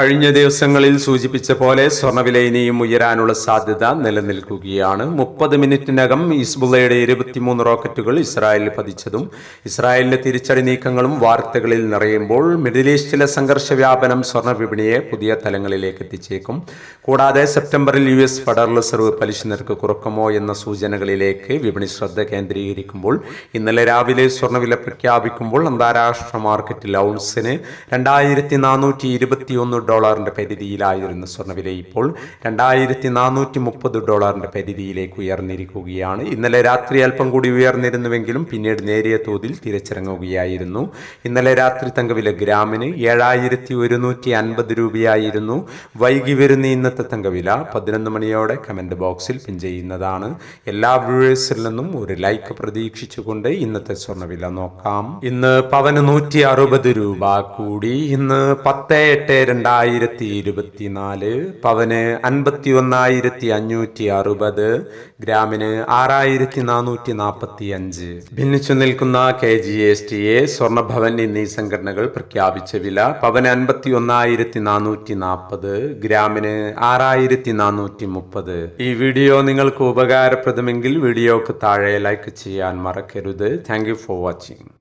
കഴിഞ്ഞ ദിവസങ്ങളിൽ സൂചിപ്പിച്ച പോലെ സ്വർണവില ഇനിയും ഉയരാനുള്ള സാധ്യത നിലനിൽക്കുകയാണ്. മുപ്പത് മിനിറ്റിനകം ഇസ്ബുള്ളയുടെ ഇരുപത്തിമൂന്ന് റോക്കറ്റുകൾ ഇസ്രായേലിൽ പതിച്ചതും ഇസ്രായേലിന്റെ തിരിച്ചടി നീക്കങ്ങളും വാർത്തകളിൽ നിറയുമ്പോൾ മിഡിൽ ഈസ്റ്റിലെ സംഘർഷ വ്യാപനം സ്വർണ വിപണിയെ പുതിയ തലങ്ങളിലേക്ക് എത്തിച്ചേക്കും. കൂടാതെ സെപ്റ്റംബറിൽ യു എസ് ഫെഡറൽ റിസർവ് പലിശ നിരക്ക് കുറക്കുമോ എന്ന സൂചനകളിലേക്ക് വിപണി ശ്രദ്ധ കേന്ദ്രീകരിക്കുമ്പോൾ ഇന്നലെ രാവിലെ സ്വർണവില പ്രഖ്യാപിക്കുമ്പോൾ അന്താരാഷ്ട്ര മാർക്കറ്റിൽ ഔൺസിന് രണ്ടായിരത്തി നാനൂറ്റി ഡോളറിന്റെ പരിധിയിലായിരുന്ന സ്വർണവില ഇപ്പോൾ രണ്ടായിരത്തി നാനൂറ്റി മുപ്പത് ഡോളറിന്റെ പരിധിയിലേക്ക് ഉയർന്നിരിക്കുകയാണ്. ഇന്നലെ രാത്രി അല്പം കൂടി ഉയർന്നിരുന്നുവെങ്കിലും പിന്നീട് നേരിയ തോതിൽ തിരിച്ചിറങ്ങുകയായിരുന്നു. ഇന്നലെ രാത്രി തങ്കവില ഗ്രാമിന് ഏഴായിരത്തി ഒരുന്നൂറ്റി അൻപത് രൂപയായിരുന്നു. വൈകി വരുന്ന ഇന്നത്തെ തങ്കവില പതിനൊന്ന് മണിയോടെ കമന്റ് ബോക്സിൽ പിൻ ചെയ്യുന്നതാണ്. എല്ലാ വ്യൂവേഴ്സിൽ നിന്നും ഒരു ലൈക്ക് പ്രതീക്ഷിച്ചുകൊണ്ട് ഇന്നത്തെ സ്വർണവില നോക്കാം. ഇന്ന് പവന് നൂറ്റി അറുപത് രൂപ കൂടി. ഇന്ന് പത്ത് എട്ട് രണ്ടായിരത്തി ഇരുപത്തിനാല് പവന് അൻപത്തി ഒന്നായിരത്തി അഞ്ഞൂറ്റി അറുപത് ഗ്രാമിന് ആറായിരത്തി നാനൂറ്റി നാൽപ്പത്തി അഞ്ച് ഭിന്നിച്ചു നിൽക്കുന്ന K G S T A Swarnabhavan എന്നീ സംഘടനകൾ പ്രഖ്യാപിച്ച വില പവന് അൻപത്തി ഒന്നായിരത്തി നാനൂറ്റി നാൽപ്പത് ഗ്രാമിന് ആറായിരത്തി നാനൂറ്റി മുപ്പത് ഈ വീഡിയോ നിങ്ങൾക്ക് ഉപകാരപ്രദമെങ്കിൽ വീഡിയോക്ക് താഴെ ലൈക്ക് ചെയ്യാൻ മറക്കരുത്. Thank you for watching.